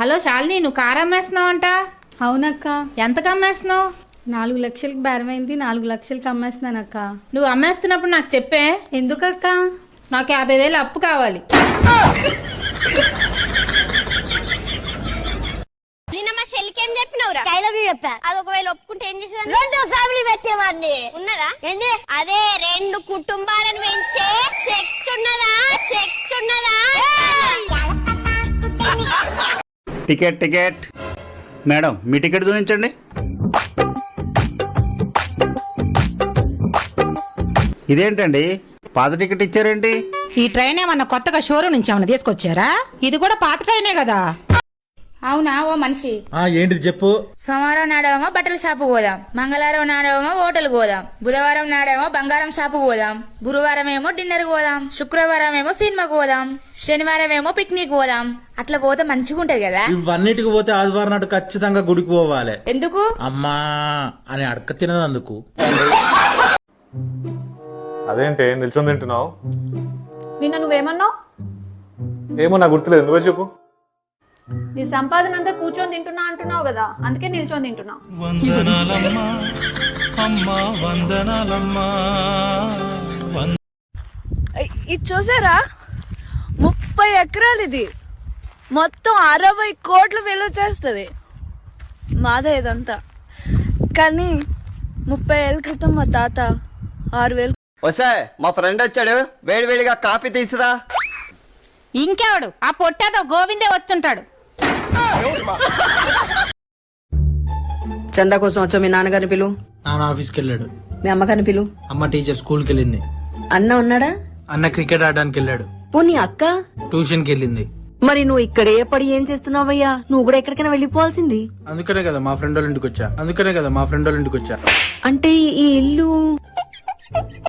Hello Shalini నువ్వు car అమ్మేస్తున్నావు అంట అవునక్క. ఎంతకు అమ్మేస్తున్నావు? నాలుగు లక్షలకి బేరమైంది నాలుగు లక్షలకి అమ్మేస్తున్నానక్క. నువ్వు అమ్మేస్తున్నప్పుడు నాకు చెప్పే. ఎందుకక్క? నాకు యాభై వేలు అప్పు కావాలి. నిన్న మా చెల్లికి ఏం చెప్పినవురా? కైలవి చెప్పా అది ఒకవేళ ఒప్పుకుంటే ఏం చేసేదాన్ని రెండు ఫ్యామిలీ పెట్టేవాడిని. ఉన్నదా? ఏంది అదే రెండు కుటుంబాలను పెంచే టికెట్ టికెట్. మేడం మీ టికెట్ చూపించండి. ఇదేంటండి? పాత టికెట్ ఇచ్చారేంటి? ఈ ట్రైన్ ఏమన్నా కొత్తగా షోరూమ్ నుంచి ఏమన్నా తీసుకొచ్చారా? ఇది కూడా పాత ట్రైనే కదా. అవునా ఓ మనిషి. ఆ ఏంటిది చెప్పు. సోమవారం నాడేమో బట్టల షాపు పోదాం. మంగళవారం నాడేమో హోటల్ పోదాం. బుధవారం నాడేమో బంగారం షాపు పోదాం. గురువారం ఏమో డిన్నర్ పోదాం. శుక్రవారం ఏమో సినిమాకు పోదాం. శనివారం ఏమో పిక్నిక్ పోదాం. అట్లా పోతే మంచిగా ఉంటది కదా. ఇవన్నిటికి పోతే ఆదివారం నాడు ఖచ్చితంగా గుడికి పోవాలి. ఎందుకు? అమ్మా అని అడక తినదందుకు అదేంటి నిల్చొని తింటున్నావు? నిన్న నువ్వేమన్నావు? ఏమో నాకు గుర్తులేదు. నువ్వే చెప్పు. నీ సంపాదన అంతా కూర్చొని తింటున్నా అంటున్నావు కదా అందుకే నిల్చొని తింటున్నా. వందనాలమ్మా అమ్మా వందనాలమ్మా ఇది చూసారా? ముప్పై ఎకరాలు ఇది. మొత్తం అరవై కోట్లు విలువ చేస్తుంది. మాదే ఇదంతా. కానీ ముప్పై ఏళ్ళ క్రితం మా తాత ఆరు వేలు వసే మా ఫ్రెండ్ వచ్చాడు. వేడివేడిగా కాఫీ తీసురా. ఇంకెవడు? ఆ పొట్టేదో గోవిందే వచ్చుంటాడు. చందా కోసం వచ్చా మీ నాన్నగారిని పిలు. నాన్న ఆఫీస్కి వెళ్ళాడు. మీ అమ్మగారిని పిలు. అమ్మ టీచర్ స్కూల్కి వెళ్ళింది. అన్న ఉన్నాడా? అన్న క్రికెట్ ఆడడానికి వెళ్ళాడు. పోనీ అక్క? ట్యూషన్కి వెళ్ళింది. మరి నువ్వు ఇక్కడే పడి ఏం చేస్తున్నావయ్యా? నువ్వు కూడా ఎక్కడికైనా వెళ్ళిపోవాల్సింది. అందుకనే కదా మా ఫ్రెండ్ వాళ్ళ ఇంటికి వచ్చా. అందుకనే కదా మా ఫ్రెండ్ వాళ్ళ ఇంటికి వచ్చా. అంటే ఈ ఇల్లు